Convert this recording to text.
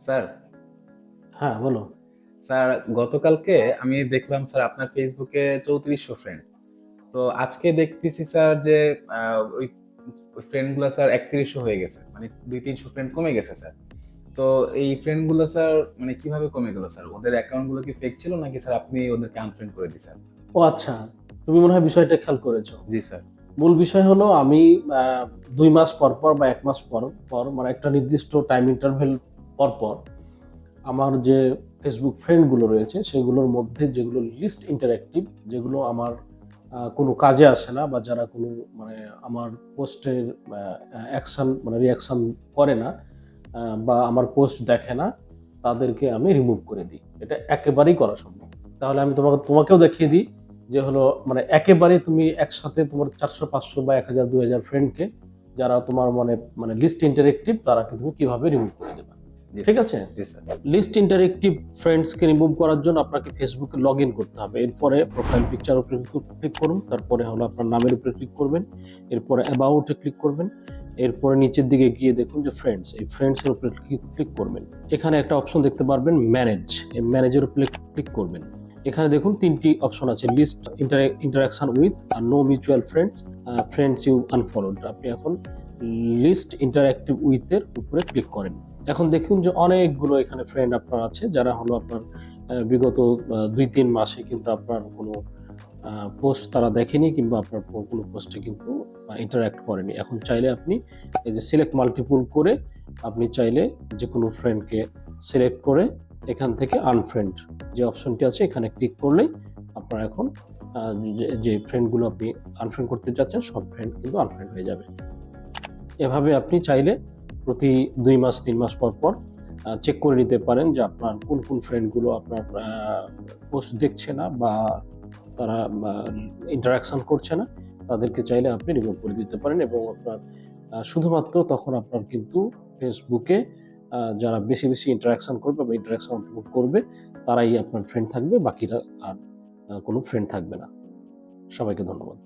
Sir. হ্যাঁ বলো। Sir গতকালকে আমি দেখলাম স্যার আপনার ফেসবুকে চৌত্রিশশো ফ্রেন্ড তো আজকে দেখতেছি স্যার যে ওই ফ্রেন্ডগুলো স্যার একত্রিশশো হয়ে গেছে। মানে দুই তিনশো ফ্রেন্ড কমে গেছে স্যার। তো এই ফ্রেন্ডগুলো স্যার মানে কীভাবে কমে গেল স্যার? ওদের অ্যাকাউন্টগুলো কি ফেক ছিল নাকি স্যার আপনি ওদেরকে আনফ্রেন্ড করে দিয়েছেন? ও আচ্ছা। তুমি মনে হয় বিষয়টা খেয়াল করেছ। জি স্যার। মূল বিষয় হলো আমি দুই মাস পর পর বা এক মাস পর পর মানে একটা নির্দিষ্ট টাইম ইন্টারভেল পর পর আমার যে ফেসবুক ফ্রেন্ডগুলো রয়েছে, সেগুলোর মধ্যে যেগুলো লিস্ট ইন্টারেক্টিভ যেগুলো আমার কোনো কাজে আসে না বা যারা কোনো মানে আমার পোস্টের অ্যাকশন মানে রিয়াকশান করে না বা আমার পোস্ট দেখে না, তাদেরকে আমি রিমুভ করে দিই। এটা একেবারেই করা সম্ভব। তাহলে আমি তোমাকে, তোমাকেও দেখিয়ে দিই যে হলো মানে একেবারে তুমি একসাথে তোমার চারশো, পাঁচশো বা এক হাজার, দুই হাজার ফ্রেন্ডকে যারা তোমার মানে মানে লিস্ট ইন্টারেক্টিভ তারাকে তুমি কীভাবে রিমুভ করে দেবে? ঠিক আছে? লিস্ট ইন্টারেক্টিভ ফ্রেন্ডসকে রিমুভ করার জন্য আপনাকে ফেসবুকে লগ ইন করতে হবে। এরপরে প্রোফাইল পিকচার উপরে ক্লিক করুন। তারপরে হলো আপনার নামের উপরে ক্লিক করবেন। এরপরে অ্যাবাউটে ক্লিক করবেন। এরপরে নিচের দিকে গিয়ে দেখুন যে ফ্রেন্ডস এই ফ্রেন্ডসের উপরে ক্লিক করবেন। এখানে একটা অপশন দেখতে পারবেন ম্যানেজ এই ম্যানেজের উপরে ক্লিক করবেন। এখানে দেখুন তিনটি অপশন আছে list interaction with R no mutual friends friends you unfollowed আপনি এখন লিস্ট ইন্টারাক্টিভ উইথের উপরে ক্লিক করেন। এখন দেখুন যে অনেকগুলো এখানে ফ্রেন্ড আপনার আছে, যারা হলো আপনার বিগত দুই তিন মাসে কিন্তু আপনার কোনো পোস্ট তারা দেখেনি কিংবা আপনার কোনো পোস্টে কিন্তু ইন্টারাক্ট করেনি। এখন চাইলে আপনি এই যে সিলেক্ট মাল্টিপুল করে আপনি চাইলে যে কোনো ফ্রেন্ডকে সিলেক্ট করে এখান থেকে আনফ্রেন্ড যে অপশনটি আছে এখানে ক্লিক করলেই আপনার এখন যে- ফ্রেন্ডগুলো আপনি আনফ্রেন্ড করতে যাচ্ছেন, সব ফ্রেন্ড কিন্তু আনফ্রেন্ড হয়ে যাবে। এভাবে আপনি চাইলে প্রতি দুই মাস, তিন মাস পর পর চেক করে নিতে পারেন যে আপনার কোন কোন ফ্রেন্ডগুলো আপনার পোস্ট দেখছে না বা তারা ইন্টারাকশন করছে না, তাদেরকে চাইলে আপনি রিমুভ করে দিতে পারেন এবং আপনার শুধুমাত্র তখন আপনার কিন্তু ফেসবুকে যারা বেশি বেশি ইন্টারাকশন করবে বা ইন্টারাকশন করবে, তারাই আপনার ফ্রেন্ড থাকবে, বাকিরা আর কোনো ফ্রেন্ড থাকবে না। সবাইকে ধন্যবাদ।